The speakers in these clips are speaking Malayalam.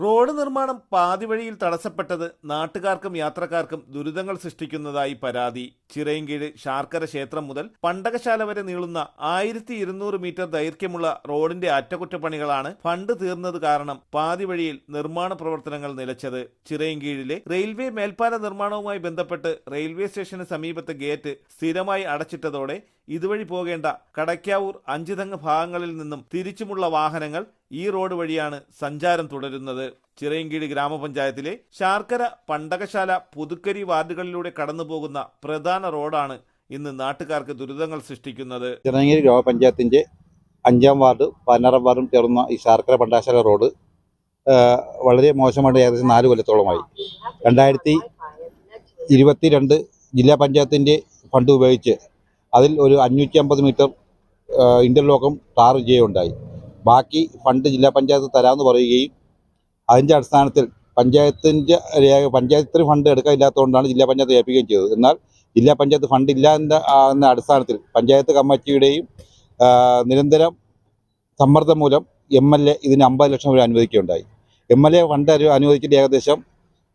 റോഡ് നിർമ്മാണം പാതിവഴിയിൽ തടസ്സപ്പെട്ടത് നാട്ടുകാർക്കും യാത്രക്കാർക്കും ദുരിതങ്ങൾ സൃഷ്ടിക്കുന്നതായി പരാതി. ചിറയൻകീഴ് ശാർക്കര ക്ഷേത്രം മുതൽ പണ്ടകശാല വരെ നീളുന്ന ആയിരത്തി ഇരുന്നൂറ് മീറ്റർ ദൈർഘ്യമുള്ള റോഡിന്റെ അറ്റകുറ്റപ്പണികളാണ് ഫണ്ട് തീർന്നത് കാരണം പാതിവഴിയിൽ നിർമ്മാണ പ്രവർത്തനങ്ങൾ നിലച്ചത്. ചിറയൻകീഴിലെ റെയിൽവേ മേൽപ്പാല നിർമ്മാണവുമായി ബന്ധപ്പെട്ട് റെയിൽവേ സ്റ്റേഷന് സമീപത്തെ ഗേറ്റ് സ്ഥിരമായി അടച്ചിട്ടതോടെ ഇതുവഴി പോകേണ്ട കടയ്ക്കാവൂർ അഞ്ചുതങ്ങ് ഭാഗങ്ങളിൽ നിന്നും തിരിച്ചുമുള്ള വാഹനങ്ങൾ ഈ റോഡ് വഴിയാണ് സഞ്ചാരം തുടരുന്നത്. ചിറയൻകീഴ് ഗ്രാമപഞ്ചായത്തിലെ ശാർക്കര പണ്ടകശാല പുതുക്കരി വാർഡുകളിലൂടെ കടന്നുപോകുന്ന പ്രധാന റോഡാണ് ഇന്ന് നാട്ടുകാർക്ക് ദുരിതങ്ങൾ സൃഷ്ടിക്കുന്നത്. ചിറങ്ങേരി ഗ്രാമപഞ്ചായത്തിന്റെ അഞ്ചാം വാർഡ് പതിനാറാം വാർഡും ചേർന്ന ഈ ശാർക്കര പണ്ടാശാല റോഡ് വളരെ മോശമായിട്ട് ഏകദേശം നാല് കൊല്ലത്തോളമായി. രണ്ടായിരത്തി ഇരുപത്തിരണ്ട് ജില്ലാ പഞ്ചായത്തിന്റെ ഫണ്ട് ഉപയോഗിച്ച് അതിൽ ഒരു അഞ്ഞൂറ്റി അമ്പത് മീറ്റർ ഇന്റർലോക്കും ടാർ ചെയ്യുകയുണ്ടായി ബാക്കി ഫണ്ട് ജില്ലാ പഞ്ചായത്ത് തരാമെന്ന് പറയുകയും അതിന്റെ അടിസ്ഥാനത്തിൽ പഞ്ചായത്തിന്റെ രേഖ പഞ്ചായത്തിന് ഫണ്ട് എടുക്കാനില്ലാത്തതുകൊണ്ടാണ് ജില്ലാ പഞ്ചായത്ത് ഏൽപ്പിക്കുകയും ചെയ്തത്. എന്നാൽ ജില്ലാ പഞ്ചായത്ത് ഫണ്ട് ഇല്ല എന്ന അടിസ്ഥാനത്തിൽ പഞ്ചായത്ത് കമ്മിറ്റിയുടെയും നിരന്തരം സമ്മർദ്ദം മൂലം എം എൽ എ ഇതിന് അമ്പത് ലക്ഷം രൂപ അനുവദിക്കുകയുണ്ടായി. എം എൽ എ ഫണ്ട് അനുവദിച്ചിട്ട് ഏകദേശം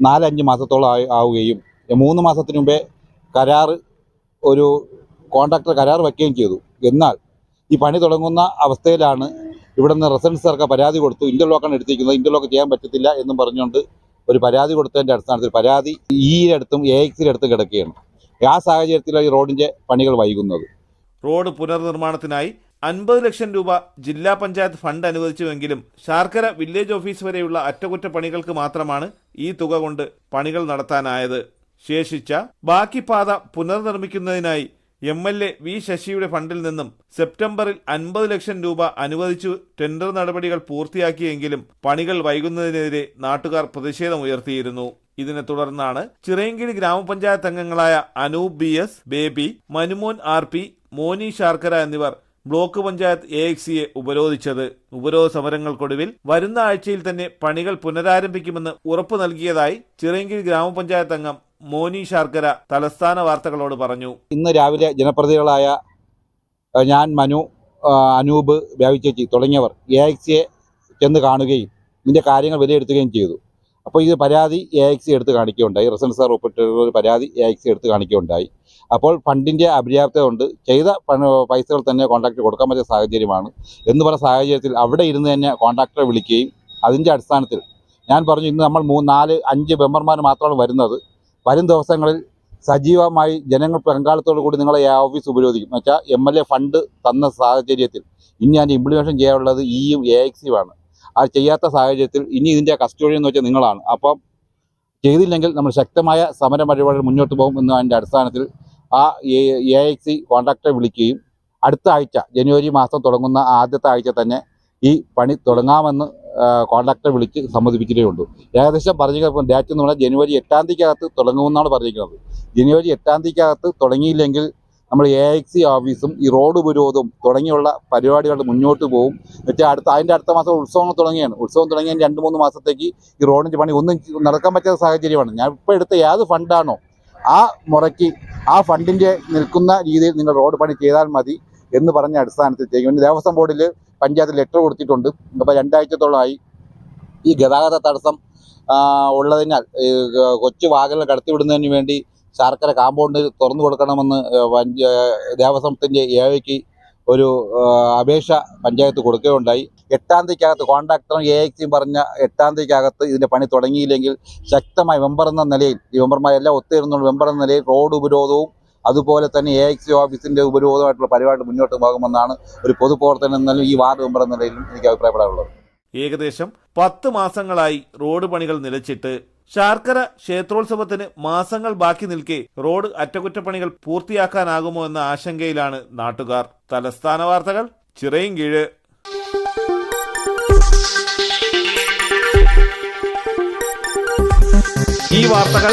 നാലഞ്ച് മാസത്തോളം ആവുകയും മൂന്ന് മാസത്തിന് മുമ്പേ കരാറ് ഒരു കോൺട്രാക്ടർ കരാർ വയ്ക്കുകയും ചെയ്തു. എന്നാൽ ഈ പണി തുടങ്ങുന്ന അവസ്ഥയിലാണ് ഇവിടെ നിന്ന് റെസിഡൻസുകാർക്ക് പരാതി കൊടുത്തു. ഇന്റർലോക്കാണ് എടുത്തിരിക്കുന്നത്. ഇന്റർലോക്ക് ചെയ്യാൻ പറ്റത്തില്ല എന്നും പറഞ്ഞുകൊണ്ട് ഒരു പരാതി കൊടുത്തതിന്റെ അടിസ്ഥാനത്തിൽ പരാതി ഈയുടെ അടുത്തും എ എക്സിലടുത്തും കിടക്കുകയാണ്. ആ സാഹചര്യത്തിലാണ് ഈ റോഡിന്റെ പണികൾ വൈകുന്നത്. റോഡ് പുനർനിർമ്മാണത്തിനായി അൻപത് ലക്ഷം രൂപ ജില്ലാ പഞ്ചായത്ത് ഫണ്ട് അനുവദിച്ചുവെങ്കിലും ശാർക്കര വില്ലേജ് ഓഫീസ് വരെയുള്ള അറ്റകുറ്റപ്പണികൾക്ക് മാത്രമാണ് ഈ തുക കൊണ്ട് പണികൾ നടത്താനായത്. ശേഷിച്ച ബാക്കി പാത പുനർനിർമ്മിക്കുന്നതിനായി എം എൽ എ വി ശശിയുടെ ഫണ്ടിൽ നിന്നും സെപ്റ്റംബറിൽ അൻപത് ലക്ഷം രൂപ അനുവദിച്ചു ടെൻഡർ നടപടികൾ പൂർത്തിയാക്കിയെങ്കിലും പണികൾ വൈകുന്നതിനെതിരെ നാട്ടുകാർ പ്രതിഷേധമുയർത്തിയിരുന്നു ഇതിനെ തുടർന്നാണ് ചിറയൻകീഴ് ഗ്രാമപഞ്ചായത്ത് അംഗങ്ങളായ Anoop B S Baby Manumon R P Moni Sharkara എന്നിവർ ബ്ലോക്ക് പഞ്ചായത്ത് എ എക്സിയെ ഉപരോധിച്ചത്. ഉപരോധ സമരങ്ങൾക്കൊടുവിൽ വരുന്ന ആഴ്ചയിൽ തന്നെ പണികൾ പുനരാരംഭിക്കുമെന്ന് ഉറപ്പു നൽകിയതായി ചിറയൻകീഴ് ഗ്രാമപഞ്ചായത്ത് അംഗം മോനി ശർക്കര തലസ്ഥാന വാർത്തകളോട് പറഞ്ഞു. ഇന്ന് രാവിലെ ജനപ്രതിനിധികളായ ഞാൻ മനു അനൂപ് വ്യാപിച്ചേച്ചി തുടങ്ങിയവർ എ എക്സിയെ ചെന്ന് കാണുകയും ഇതിന്റെ കാര്യങ്ങൾ വിലയിരുത്തുകയും ചെയ്തു. അപ്പോൾ ഇത് പരാതി എ എക്സി എടുത്ത് കാണിക്കുകയുണ്ടായി. റെസിഡൻസ് സാർ ഒപ്പിട്ടുള്ള ഒരു പരാതി എ എക്സി എടുത്ത് കാണിക്കുകയുണ്ടായി. അപ്പോൾ ഫണ്ടിന്റെ അപര്യാപ്തത കൊണ്ട് ചെയ്ത പൈസകൾ തന്നെ കോൺട്രാക്ട് കൊടുക്കാൻ പറ്റിയ സാഹചര്യമാണ്. എന്ന് പറഞ്ഞ സാഹചര്യത്തിൽ അവിടെ ഇരുന്ന് തന്നെ കോൺട്രാക്ടറെ വിളിക്കുകയും അതിന്റെ അടിസ്ഥാനത്തിൽ ഞാൻ പറഞ്ഞു ഇന്ന് നമ്മൾ മൂന്ന് നാല് അഞ്ച് മെമ്പർമാർ മാത്രമാണ് വരുന്നത്. വരും ദിവസങ്ങളിൽ സജീവമായി ജനങ്ങൾ പങ്കാളിത്തോടു കൂടി നിങ്ങളെ ഈ ഓഫീസ് ഉപരോധിക്കും. എന്നുവെച്ചാൽ എം എൽ എ ഫണ്ട് തന്ന സാഹചര്യത്തിൽ ഇനി ഞാൻ ഇംപ്ലിമേഷൻ ചെയ്യാനുള്ളത് ഇയും എ ആണ്. അത് ചെയ്യാത്ത സാഹചര്യത്തിൽ ഇനി ഇതിന്റെ കസ്റ്റഡി എന്ന് വെച്ചാൽ നിങ്ങളാണ്. അപ്പം ചെയ്തില്ലെങ്കിൽ നമ്മൾ ശക്തമായ സമര പരിപാടികൾ മുന്നോട്ട് പോകും എന്നതിന്റെ അടിസ്ഥാനത്തിൽ ആ എ എക്സി കോൺട്രാക്ടറെ വിളിക്കുകയും അടുത്ത ആഴ്ച ജനുവരി മാസം തുടങ്ങുന്ന ആദ്യത്തെ ആഴ്ച തന്നെ ഈ പണി തുടങ്ങാമെന്ന് കോൺട്രാക്ടറെ വിളിച്ച് സമ്മതിപ്പിച്ചിട്ടേയുണ്ട് ഏകദേശം പറഞ്ഞു കഴിഞ്ഞാൽ ഡേറ്റ് എന്ന് പറഞ്ഞാൽ ജനുവരി എട്ടാം തീയതിക്കകത്ത് തുടങ്ങുമെന്നാണ് പറഞ്ഞിരിക്കുന്നത്. ജനുവരി എട്ടാം തീയതിക്കകത്ത് തുടങ്ങിയില്ലെങ്കിൽ നമ്മൾ എ എക്സി ഓഫീസും ഈ റോഡ് ഉപരോധവും തുടങ്ങിയുള്ള പരിപാടികൾ മുന്നോട്ട് പോകും എന്നുവെച്ചാൽ അടുത്ത അതിന്റെ അടുത്ത മാസം ഉത്സവങ്ങൾ തുടങ്ങിയാണ്. ഉത്സവം തുടങ്ങിയ രണ്ട് മൂന്ന് മാസത്തേക്ക് ഈ റോഡിന്റെ പണി ഒന്നും നടക്കാൻ പറ്റാത്ത സാഹചര്യമാണ്. ഞാൻ ഇപ്പോൾ എടുത്ത ഏത് ഫണ്ടാണോ ആ മുറയ്ക്ക് ആ ഫണ്ടിന്റെ നിൽക്കുന്ന രീതിയിൽ നിങ്ങൾ റോഡ് പണി ചെയ്താൽ മതി എന്ന് പറഞ്ഞ അടിസ്ഥാനത്തിൽ ചെയ്യും. ദേവസ്വം ബോർഡിൽ പഞ്ചായത്ത് ലെറ്റർ കൊടുത്തിട്ടുണ്ട്. അപ്പോൾ രണ്ടാഴ്ചത്തോളമായി ഈ ഗതാഗത തടസ്സം ഉള്ളതിനാൽ കൊച്ചു വാഹനങ്ങൾ കടത്തിവിടുന്നതിന് വേണ്ടി ശർക്കര കാമ്പൗണ്ട് തുറന്നു കൊടുക്കണമെന്ന് ഏ, പഞ്ച- ദേവസ്വത്തിന്റെ ഏഴയ്ക്ക് ഒരു അപേക്ഷ പഞ്ചായത്ത് കൊടുക്കുകയുണ്ടായി. എട്ടാം തീയതിക്കകത്ത് കോൺട്രാക്ടറും എ എക്സിയും പറഞ്ഞ എട്ടാം തീയതിക്കകത്ത് ഇതിന്റെ പണി തുടങ്ങിയില്ലെങ്കിൽ ശക്തമായി മെമ്പർ എന്ന നിലയിൽ ഈ മെമ്പർമാരെല്ലാം ഒത്തുചേർന്നുള്ള മെമ്പർ എന്ന നിലയിൽ റോഡ് ഉപരോധവും അതുപോലെ തന്നെ എ എക്സി ഓഫീസിന്റെ ഉപരോധമായിട്ടുള്ള പരിപാടി മുന്നോട്ട് പോകുമെന്നാണ് ഒരു പൊതുപ്രവർത്തനം എന്ന ഈ വാർഡ് മെമ്പർ എന്ന നിലയിലും എനിക്ക് അഭിപ്രായപ്പെടാറുള്ളത് ഏകദേശം പത്ത് മാസങ്ങളായി റോഡ് പണികൾ നിലച്ചിട്ട് ശാർക്കര ക്ഷേത്രോത്സവത്തിന് മാസങ്ങൾ ബാക്കി നിൽക്കെ റോഡ് അറ്റകുറ്റപ്പണികൾ പൂർത്തിയാക്കാനാകുമോ എന്ന ആശങ്കയിലാണ് നാട്ടുകാർ. തലസ്ഥാന വാർത്തകൾ ചിറയൻകീഴ്. ഈ വാർത്തകൾ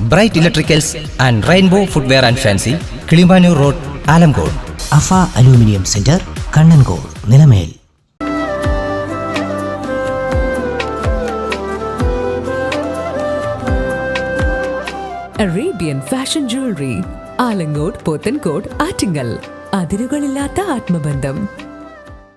bright electricals and rainbow footwear and fancy Kilimanoor road Alamcode Afa aluminium centre Kannankode Nilamel Arabian fashion jewellery Alangode Pothencode Attingal അതിരുകളില്ലാത്ത ആത്മബന്ധം.